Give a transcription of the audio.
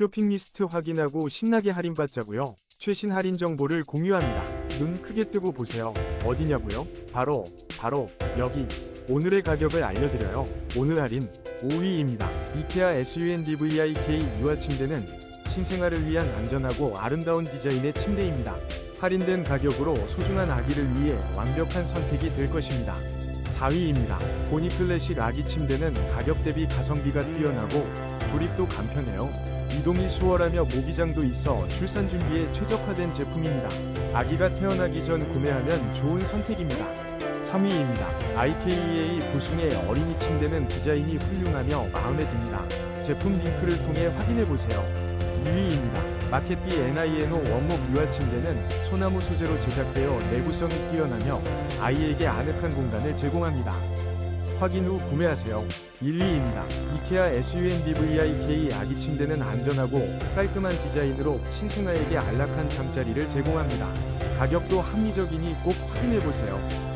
쇼핑 리스트 확인하고 신나게 할인받자고요. 최신 할인 정보를 공유합니다. 눈 크게 뜨고 보세요. 어디냐고요? 바로 바로 여기. 오늘의 가격을 알려드려요. 오늘 할인 5위입니다. 이케아 SUNDVIK 유아 침대는 신생아를 위한 안전하고 아름다운 디자인의 침대입니다. 할인된 가격으로 소중한 아기를 위해 완벽한 선택이 될 것입니다. 4위입니다. 보니 클래식 아기 침대는 가격 대비 가성비가 뛰어나고 조립도 간편해요. 이동이 수월하며 모기장도 있어 출산 준비에 최적화된 제품입니다. 아기가 태어나기 전 구매하면 좋은 선택입니다. 3위입니다. IKEA 구승의 어린이 침대는 디자인이 훌륭하며 마음에 듭니다. 제품 링크를 통해 확인해 보세요. 2위입니다. 마켓비 NINO 원목 유아 침대는 소나무 소재로 제작되어 내구성이 뛰어나며 아이에게 아늑한 공간을 제공합니다. 확인 후 구매하세요. 1위입니다. 이케아 SUNDVIK 아기 침대는 안전하고 깔끔한 디자인으로 신생아에게 안락한 잠자리를 제공합니다. 가격도 합리적이니 꼭 확인해 보세요.